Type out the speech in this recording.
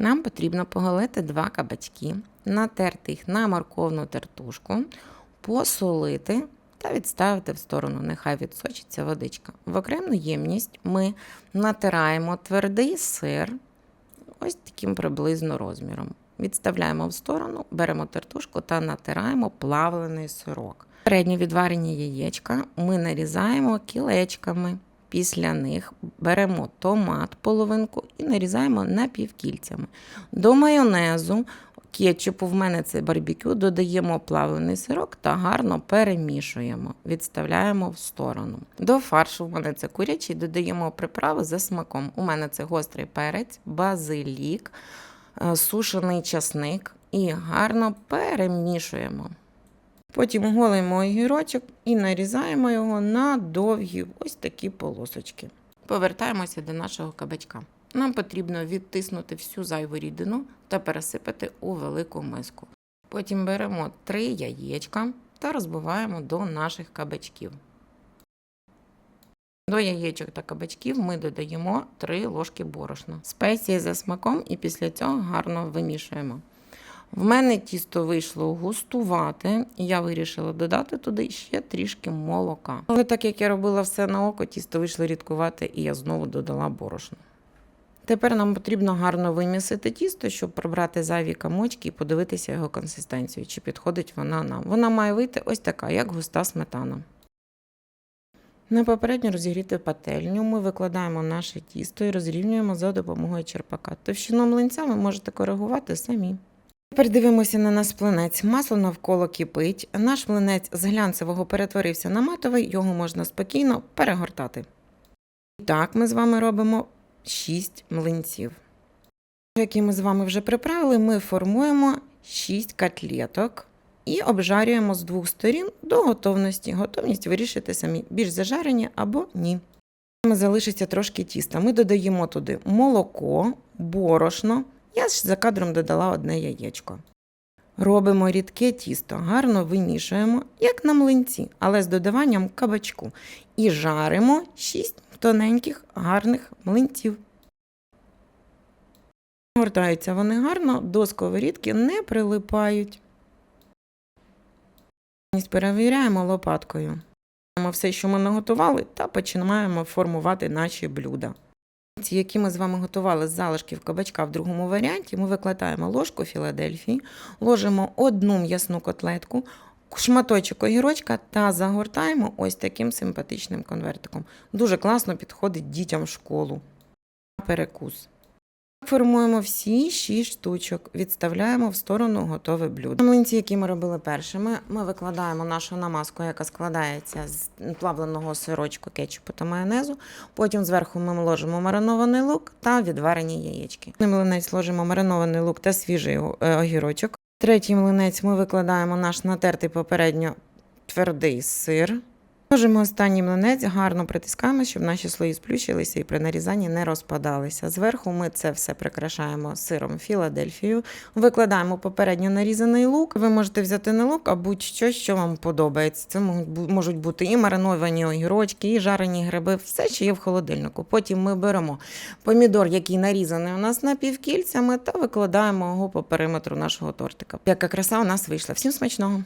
Нам потрібно поголити два кабачки, натерти їх на морковну тертушку, посолити та відставити в сторону. Нехай відсочиться водичка. В окрему ємність ми натираємо твердий сир ось таким приблизно розміром. Відставляємо в сторону, беремо тертушку та натираємо плавлений сирок. Передні відварені яєчка ми нарізаємо кілечками. Після них беремо томат, половинку і нарізаємо напівкільцями. До майонезу, кетчупу, в мене це барбекю, додаємо плавлений сирок та гарно перемішуємо, відставляємо в сторону. До фаршу, в мене це курячий, додаємо приправи за смаком. У мене це гострий перець, базилік, е, сушений часник і гарно перемішуємо. Потім голимо огірочок і нарізаємо його на довгі ось такі полосочки. Повертаємося до нашого кабачка. Нам потрібно відтиснути всю зайву рідину та пересипати у велику миску. Потім беремо три яєчка та розбиваємо до наших кабачків. До яєчок та кабачків ми додаємо 3 ложки борошна. Спеції за смаком і після цього гарно вимішуємо. В мене тісто вийшло густувати, і я вирішила додати туди ще трішки молока. Але так як я робила все на око, тісто вийшло рідкувати, і я знову додала борошно. Тепер нам потрібно гарно вимісити тісто, щоб прибрати зайві комочки і подивитися його консистенцію, чи підходить вона нам. Вона має вийти ось така, як густа сметана. На попередньо розігріти пательню ми викладаємо наше тісто і розрівнюємо за допомогою черпака. Товщину млинця ви можете коригувати самі. Тепер дивимося на наш млинець. Масло навколо кипить. Наш млинець з глянцевого перетворився на матовий, його можна спокійно перегортати. І так ми з вами робимо 6 млинців. Які ми з вами вже приправили, ми формуємо 6 котлеток і обжарюємо з двох сторін до готовності. Готовність вирішити самі, більш зажарені або ні. Залишиться трошки тіста. Ми додаємо туди молоко, борошно. Я ж за кадром додала одне яєчко. Робимо рідке тісто, гарно вимішуємо, як на млинці, але з додаванням кабачку. І жаримо 6 тоненьких гарних млинців. Гортаються вони гарно, до сковорідки не прилипають. Перевіряємо лопаткою. Все, що ми наготували, та починаємо формувати наші блюда. Ці, які ми з вами готували з залишків кабачка в другому варіанті, ми викладаємо ложку Філадельфії, ложимо одну м'ясну котлетку, шматочок огірочка та загортаємо ось таким симпатичним конвертиком. Дуже класно підходить дітям в школу. Перекус. Формуємо всі шість штучок, відставляємо в сторону готове блюдо. Млинці, які ми робили першими, ми викладаємо нашу намазку, яка складається з плавленого сирочку, кетчупу та майонезу. Потім зверху ми ложимо маринований лук та відварені яєчки. На млинець ложимо маринований лук та свіжий е, огірочок. Третій млинець ми викладаємо наш натертий попередньо твердий сир. Ложимо останній млинець, гарно притискаємо, щоб наші слої сплющилися і при нарізанні не розпадалися. Зверху ми це все прикрашаємо сиром Філадельфію, викладаємо попередньо нарізаний лук. Ви можете взяти не лук, а будь-що, що вам подобається. Це можуть бути і мариновані огірочки, і жарені гриби, все, що є в холодильнику. Потім ми беремо помідор, який нарізаний у нас напівкільцями, та викладаємо його по периметру нашого тортика. Яка краса у нас вийшла. Всім смачного!